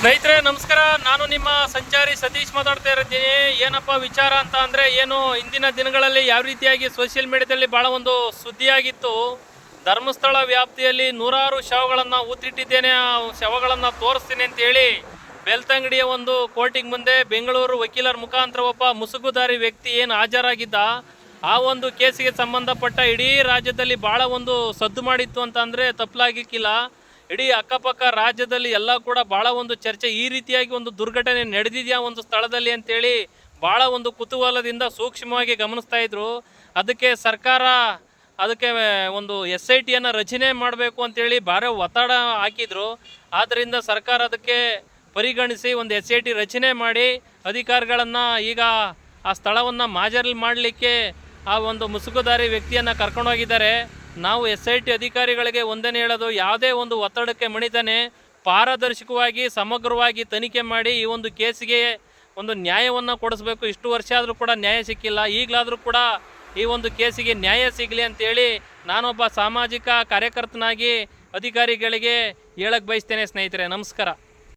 ಸ್ನೇಹಿತರೆ, ನಮಸ್ಕಾರ. ನಾನು ನಿಮ್ಮ ಸಂಚಾರಿ ಸತೀಶ್ ಮಾತಾಡ್ತಾ ಇರ್ತೀನಿ ಏನಪ್ಪ ವಿಚಾರ ಅಂತ ಅಂದರೆ, ಏನು ಇಂದಿನ ದಿನಗಳಲ್ಲಿ ಯಾವ ರೀತಿಯಾಗಿ ಸೋಷಿಯಲ್ ಮೀಡಿಯಾದಲ್ಲಿ ಭಾಳ ಒಂದು ಸುದ್ದಿಯಾಗಿತ್ತು. ಧರ್ಮಸ್ಥಳ ವ್ಯಾಪ್ತಿಯಲ್ಲಿ ನೂರಾರು ಶವಗಳನ್ನು ಊತಿಟ್ಟಿದ್ದೇನೆ ಆ ಶವಗಳನ್ನು ತೋರಿಸ್ತೀನಿ ಅಂತೇಳಿ ಬೆಳ್ತಂಗಡಿಯ ಒಂದು ಕೋರ್ಟಿಗೆ ಮುಂದೆ ಬೆಂಗಳೂರು ವಕೀಲರ ಮುಖಾಂತರ ಒಬ್ಬ ಮುಸುಗುದಾರಿ ವ್ಯಕ್ತಿ ಏನು ಹಾಜರಾಗಿದ್ದ? ಆ ಒಂದು ಕೇಸಿಗೆ ಸಂಬಂಧಪಟ್ಟ ಇಡೀ ರಾಜ್ಯದಲ್ಲಿ ಭಾಳ ಒಂದು ಸದ್ದು ಮಾಡಿತ್ತು ಅಂತ ಅಂದರೆ ತಪ್ಪಲಾಗಿಕ್ಕಿಲ್ಲ ಇಡೀ ಅಕ್ಕಪಕ್ಕ ರಾಜ್ಯದಲ್ಲಿ ಎಲ್ಲ ಕೂಡ ಭಾಳ ಒಂದು ಚರ್ಚೆ ಈ ರೀತಿಯಾಗಿ ಒಂದು ದುರ್ಘಟನೆ ನಡೆದಿದೆಯಾ ಒಂದು ಸ್ಥಳದಲ್ಲಿ ಅಂತೇಳಿ ಭಾಳ ಒಂದು ಕುತೂಹಲದಿಂದ ಸೂಕ್ಷ್ಮವಾಗಿ ಗಮನಿಸ್ತಾ ಇದ್ರು. ಅದಕ್ಕೆ ಸರ್ಕಾರ ಅದಕ್ಕೆ ಒಂದು ಎಸ್ ಐ ಟಿಯನ್ನು ರಚನೆ ಮಾಡಬೇಕು ಅಂತೇಳಿ ಭಾರಿ ಒತ್ತಡ ಹಾಕಿದ್ರು. ಆದ್ದರಿಂದ ಸರ್ಕಾರ ಅದಕ್ಕೆ ಪರಿಗಣಿಸಿ ಒಂದು ಎಸ್ ಐ ಟಿ ರಚನೆ ಮಾಡಿ ಅಧಿಕಾರಿಗಳನ್ನು ಈಗ ಆ ಸ್ಥಳವನ್ನು ಮಾಜರಲ್ ಮಾಡಲಿಕ್ಕೆ ಆ ಒಂದು ಮುಸುಕುದಾರಿ ವ್ಯಕ್ತಿಯನ್ನು ಕರ್ಕೊಂಡೋಗಿದ್ದಾರೆ. ನಾವು ಎಸ್ ಐ ಟಿ ಅಧಿಕಾರಿಗಳಿಗೆ ಒಂದನೇ ಹೇಳೋದು, ಯಾವುದೇ ಒಂದು ಒತ್ತಡಕ್ಕೆ ಮಣಿತಾನೆ ಪಾರದರ್ಶಕವಾಗಿ, ಸಮಗ್ರವಾಗಿ ತನಿಖೆ ಮಾಡಿ ಈ ಒಂದು ಕೇಸಿಗೆ ಒಂದು ನ್ಯಾಯವನ್ನು ಕೊಡಿಸ್ಬೇಕು. ಇಷ್ಟು ವರ್ಷ ಆದರೂ ಕೂಡ ನ್ಯಾಯ ಸಿಕ್ಕಿಲ್ಲ. ಈಗಲಾದರೂ ಕೂಡ ಈ ಒಂದು ಕೇಸಿಗೆ ನ್ಯಾಯ ಸಿಗಲಿ ಅಂತೇಳಿ ನಾನೊಬ್ಬ ಸಾಮಾಜಿಕ ಕಾರ್ಯಕರ್ತನಾಗಿ ಅಧಿಕಾರಿಗಳಿಗೆ ಹೇಳಕ್ಕೆ ಬಯಸ್ತೇನೆ ಸ್ನೇಹಿತರೆ. ನಮಸ್ಕಾರ.